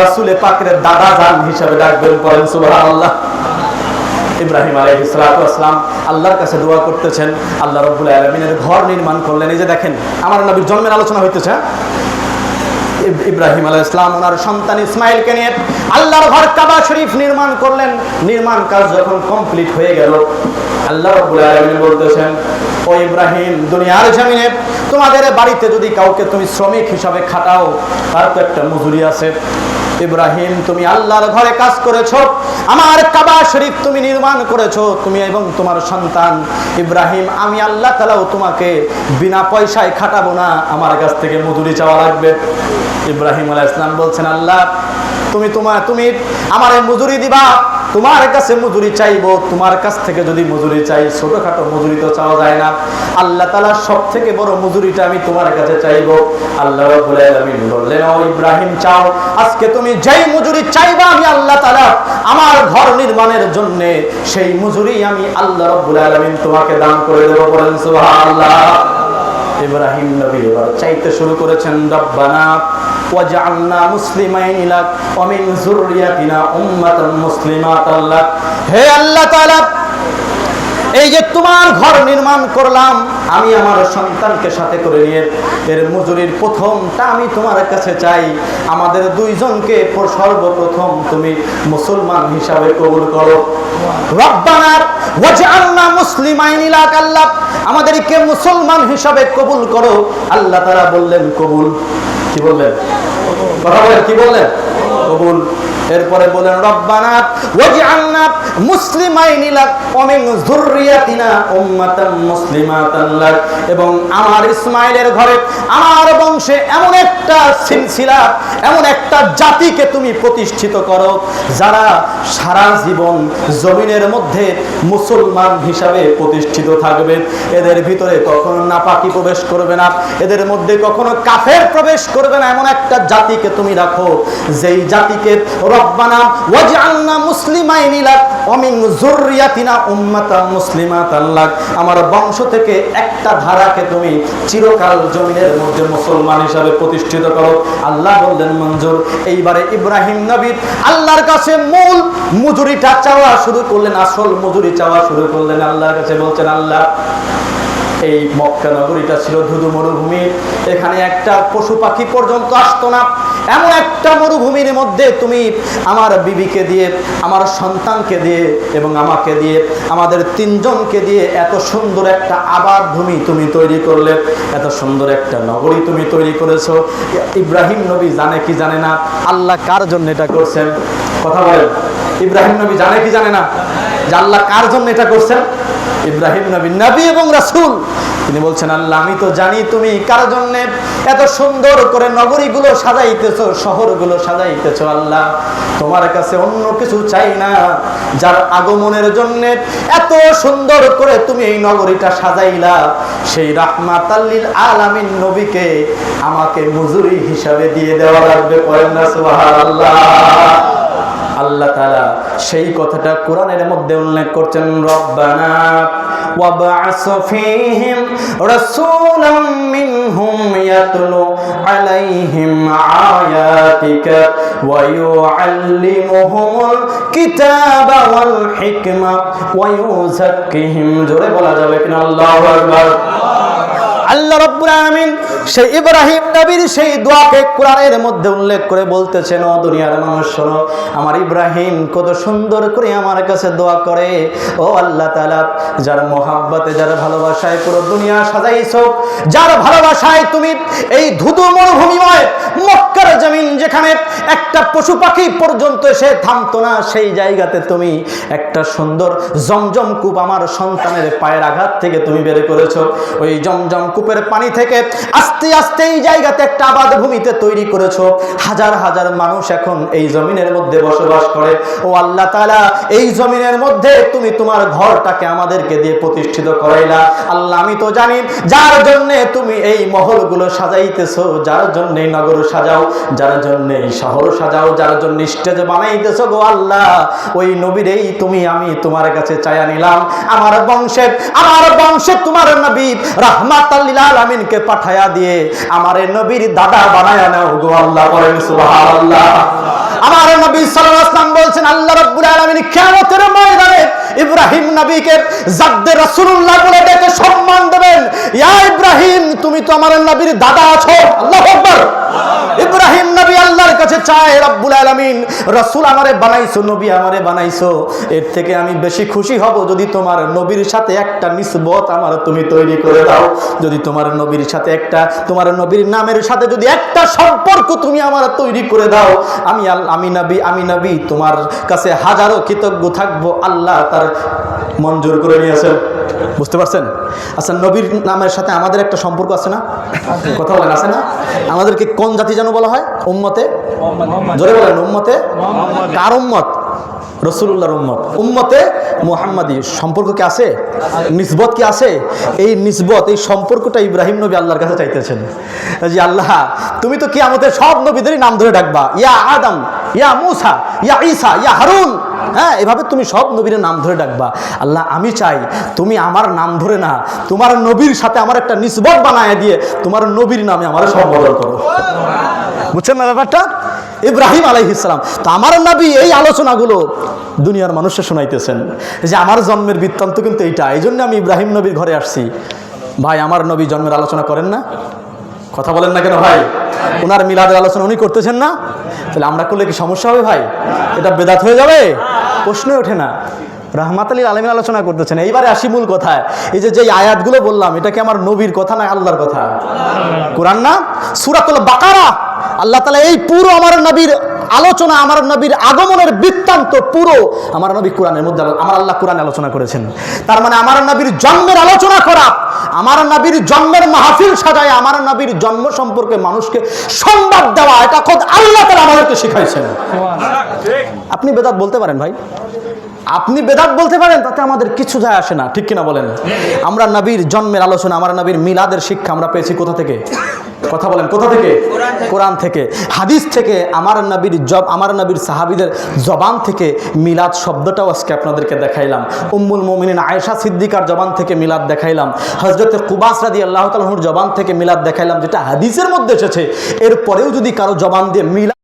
রাসূলে পাকের দাদা জান হিসাবে ডাকবেন করেন সুবহানাল্লাহ। ইব্রাহিম আলাইহিসসালাম আল্লাহর কাছে দোয়া করতেছেন, আল্লাহ রব্বুল আলামিনের ঘর নির্মাণ করলেন। এই যে দেখেন, আমার নবীর জন্মের আলোচনা হইতেছে হ্যাঁ? ইব্রাহিম আলাহ ইসলাম ওনার সন্তান ইসমাইলকে নিয়ে আল্লাহর ঘর কাবা শরীফ নির্মাণ করলেন। নির্মাণ কাজ যখন কমপ্লিট হয়ে গেল, আল্লাহ রাব্বুল আলামিন বলতেছেন ও ইব্রাহিম, দুনিয়ার জমিনে তোমাদের বাড়িতে যদি কাউকে তুমি শ্রমিক হিসাবে খাটাও, তার তো একটা মজুরি আছে। ইব্রাহিম, তুমি আল্লাহর ঘরে কাজ করেছ, আমার কাবা শরীফ তুমি নির্মাণ করেছ, তুমি এবং তোমার সন্তান। ইব্রাহিম, আমি আল্লাহ তালাও তোমাকে বিনা পয়সায় খাটাবো না, আমার কাছ থেকে মজুরি চাওয়া লাগবে। ইব্রাহিম আলাহ ইসলাম বলছেন, আল্লাহ, তুমি তোমার তুমি আমার মজুরি দিবা তোমার কাছে মজুরি চাইব, তোমার কাছ থেকে যদি মজুরি চাই, ছোটখাটো মজুরি তো চাওয়া যায় না। আল্লাহ তালা সব থেকে বড় মজুরিটা আমি তোমার কাছে চাইব। আল্লাহ আলামিন বললেন ইব্রাহিম, চাও, আজকে তুমি যেই মজুরি চাইবা আমি আল্লাহ তালা আমার ঘর নির্মাণের জন্য সেই মজুরি আমি আল্লাহ রাব্বুল আলামিন তোমাকে দান করে দেবো বলেন সুবহানাল্লাহ। ইব্রাহিম নবী এবার চাইতে শুরু করেছেন, রব্বানা ওয়াজআলনা মুসলিমাইন লাক ওয়া মিন যুররিয়াতিনা উম্মাতান মুসলিমাতাল্লাহ হে আল্লাহ তাআলা এই যে তোমার ঘর নির্মাণ করলাম, আমি আমার সন্তানকে সাথে করে নিয়ে এর মজুরির প্রথমটা আমি তোমার কাছে চাই। আমাদের দুইজনকে সর্বপ্রথম তুমি মুসলমান হিসাবে কবুল করো। রব্বানা ওয়াজআলনা মুসলিমাইন লাক আল্লাহ আমাদেরকে মুসলমান হিসাবে কবুল করো। আল্লাহ তারা বললেন, কবুল। কি বললেন? কথা বলেন, কি বললেন? কবুল। এরপরে বলেন, রব্বানা ওয়াজআলনা মুসলিমাইনি লাক ওয়া মিন যুররিয়াতিনা উম্মাতান মুসলিমাতান লাক। এবং আমার ইসমাইলের ঘরে আমার বংশে এমন একটা সিলসিলা, এমন একটা জাতিকে তুমি প্রতিষ্ঠিত করো যারা সারা জীবন জমিনের মধ্যে মুসলমান হিসাবে প্রতিষ্ঠিত থাকবে। এদের ভিতরে কখনো নাপাকি প্রবেশ করবে না, এদের মধ্যে কখনো কাফের প্রবেশ করবে না। এমন একটা জাতিকে তুমি রাখো, যেই জাতিকে আমার বংশ থেকে একটা ধারাকে তুমি চিরকাল জমিনের মধ্যে মুসলমান হিসাবে প্রতিষ্ঠিত করো। আল্লাহ বললেন, মঞ্জুর, এইবারে ইব্রাহিম নবী আল্লাহর কাছে মূল মজুরিটা চাওয়া শুরু করলেন, আসল মজুরি চাওয়া শুরু করলেন। আল্লাহর কাছে বলছেন, আল্লাহ এই মক্কা নগরীটা ছিল ধুধু মরুভূমি। এখানে একটা পশু পাখি পর্যন্ত আসতো না। এমন একটা মরুভূমির মধ্যে তুমি আমার বিবিকে দিয়ে, আমার সন্তানকে দিয়ে এবং আমাকে দিয়ে, আমাদের তিনজনকে দিয়ে এত সুন্দর একটা আবাদ ভূমি তুমি তৈরি করলে, এত সুন্দর একটা নগরী তুমি তৈরি করেছ। ইব্রাহিম নবী জানে কি জানে না? আল্লাহ কার জন্য এটা করছেন? কথা বলেন। ইব্রাহিম নবী জানে কি জানে না? যে আল্লাহ কার জন্য এটা করছেন? ইব্রাহিম নবী নবী এবং রাসূল। তিনি বলছেন, আল্লাহ, আমি তো জানি তুমি কার জন্য এত সুন্দর করে নগরীগুলো সাজাইতেছো, শহরগুলো সাজাইতেছো, আল্লাহ। তোমার কাছে অন্য কিছু চাই না। যার আগমনের জন্য এত সুন্দর করে তুমি এই নগরীটা সাজাইলা, সেই রাহমাত আল্লিল আলামিন নবীকে আমাকে মজুরি হিসাবে দিয়ে দেওয়া লাগবে। করেন না, সুবহানাল্লাহ। সেই কথাটা কোরআনের মধ্যে উল্লেখ করছেন, রব্বানা ওয়াবআস ফীহিম রাসূলাম মিনহুম ইয়াতলু আলাইহিম আয়াতিকা ওয়া ইউআল্লিমুহুমুল কিতাবা ওয়াল হিকমা ওয়া জোরে বলা যাবে কিনা? আল্লাহু আকবার। আল্লাহ রব্বুল আলামিন সেই ইব্রাহিম নবীর সেই দোয়াকে কোরআনের মধ্যে উল্লেখ করে বলতেছেন, ও দুনিয়ার মানুষ, শোনো, আমার ইব্রাহিম কত সুন্দর করে আমার কাছে দোয়া করে। ও আল্লাহ তাআলা, যার মোহাব্বতে, যার ভালোবাসায় পুরো দুনিয়া সাজাইছো, যার ভালোবাসায় তুমি এই ধুধু মরুভূমিময় মক্কার জমিন যেখানে একটা পশু পাখি পর্যন্ত এসে থামতো না, সেই জায়গাতে তুমি একটা সুন্দর জমজম কূপ আমার সন্তানের পায়ের আঘাত থেকে তুমি বের করেছ। ওই জমজম কূপের পানি থেকে আস্তে আস্তে এই জায়গাতে একটা আবাদ ভূমিতে তৈরি করেছ। হাজার হাজার মানুষ এখন এই জমিনের মধ্যে বসবাস করে। ও আল্লাহ তাআলা, এই জমিনের মধ্যে তুমি তোমার ঘরটাকে আমাদেরকে দিয়ে প্রতিষ্ঠিত করাইলা। আল্লাহ, আমি তো জানি, যার জন্য তুমি এই মহলগুলো সাজাইতেছো, যার জন্য নগর সাজাও যার জন্য শহর সাজাও, যার জন্য স্টেজ বানাইতেছো গো আল্লাহ। ওই নবীরেই তুমি, আমি তোমার কাছে চায়া নিলাম। আমার বংশে আমার বংশে তোমার নবী রাহমাত আলামিনকে পাঠায়া দিয়ে আমার নবীর দাদা বানায়া নাও গো আল্লাহ, বলেন সুবহানাল্লাহ। নবী সাল্লাল্লাহু আলাইহি ওয়াসাল্লাম আল্লাহ রাব্বুল আলামিন কিয়ামতের ময়দানে ইব্রাহিম নবীকে জাদ্দে রাসূলুল্লাহ বলে ডেকে সম্মান দেবেন। ইয়া ইব্রাহিম, তুমি তো আমার নবীর দাদা আছো, আল্লাহু আকবার। ইব্রাহিম নবী আল্লাহর কাছে চায় রব্বুল আমারে বানাইছো, নবী আমারে বানাইছো। এর থেকে আমি বেশি খুশি হব যদি তোমার নবীর সাথে একটা নিসবত আমার তুমি তৈরি করে দাও। যদি তোমার নবীর সাথে একটা, তোমার নবীর নামের সাথে যদি একটা সম্পর্ক তুমি আমার তৈরি করে দাও। আমি আমি নবী আমি নবী, তোমার কাছে হাজারো কৃতজ্ঞ থাকব। আল্লাহ তার মঞ্জুর করে নিয়েছেন। বুঝতে পারছেন? আচ্ছা নবীর নামের সাথে আমাদের একটা সম্পর্ক আছে না? কথা বলেন, আছে না? আমাদেরকে কোন জাতি যেন বলা হয়? উম্মতে? জোরে বলেন, উম্মতে? কার উম্মত? রসুল্লাহর উম্মত। উম্মতে মোহাম্মদী, সম্পর্ক কি আছে? নিসবত কি আছে? এই নিসবত, এই সম্পর্কটা ইব্রাহিম নবী আল্লাহর কাছে চাইতেছেন। যে আল্লাহ, তুমি তো কি আমাদের সব নবীদেরই নাম ধরে ডাকবা। ইয়া আদম, ইয়া মুসা, ইয়া ঈসা, ইয়া হারুন। হ্যাঁ এভাবে তুমি সব নবীর নাম ধরে ডাকবা। আল্লাহ, আমি চাই তুমি আমার নাম ধরে না, তোমার নবীর সাথে আমার একটা নিসবত বানায় দিয়ে তোমার নবীর নামে আমার সম্বোধন করো। বুঝছেন না ব্যাপারটা? ইব্রাহিম আলাইহিসালাম তো আমার নবী এই আলোচনাগুলো দুনিয়ার মানুষে শোনাইতেছেন যে আমার জন্মের বৃত্তান্ত কিন্তু এইটা এই জন্য আমি ইব্রাহিম নবীর ঘরে আসছি। ভাই, আমার নবী জন্মের আলোচনা করেন না? কথা বলেন না কেন ভাই? ওনার মিলাদের আলোচনা উনি করতেছেন না? তাহলে আমরা করলে কি সমস্যা হবে ভাই? এটা বেদাত হয়ে যাবে? প্রশ্নই ওঠে না। রহমাত আলী আলমী আলোচনা করতেছেন। এইবারে আসি মূল কথায়। এই যে যেই আয়াতগুলো বললাম, এটা কি আমার নবীর কথা না আল্লাহর কথা? কোরআন না? সুরাতুল বাকারা! আল্লাহ তালা এই পুরো আমার নবীর আলোচনা আমার নবীর আগমনের বৃত্তান্ত পুরো আমার নবী কোরআনের মধ্যে আমার আল্লাহ কোরআন আলোচনা করেছেন। তার মানে আমার নবীর জন্মের আলোচনা করা, আমার নবীর জন্মের মাহফিল সাজায়, আমার নবীর জন্ম সম্পর্কে মানুষকে সংবাদ দেওয়া, এটা খোদ আল্লাহ তালা আমাদেরকে শিখাইছেন। আপনি বেদাত বলতে পারেন ভাই? আপনি বেদাত বলতে পারেন, তাতে আমাদের কিছু যায় আসে না, ঠিক কিনা বলেন? আমরা নবীর জন্মের আলোচনা, আমার নবীর মিলাদের শিক্ষা আমরা পেয়েছি কোথা থেকে? কথা বলেন কোথা থেকে? কোরআন থেকে। হাদিস থেকে আমার নবীর জব আমার নবীর সাহাবিদের জবান থেকে মিলাদ শব্দটাও আজকে আপনাদেরকে দেখাইলাম। উম্মুল মোমিনিন আয়েশা সিদ্দিকার জবান থেকে মিলাদ দেখাইলাম। হজরতের কুবাস রাদি আল্লাহ তালহুর জবান থেকে মিলাদ দেখাইলাম যেটা হাদিসের মধ্যে এসেছে। এরপরেও যদি কারও জবান দিয়ে মিলাদ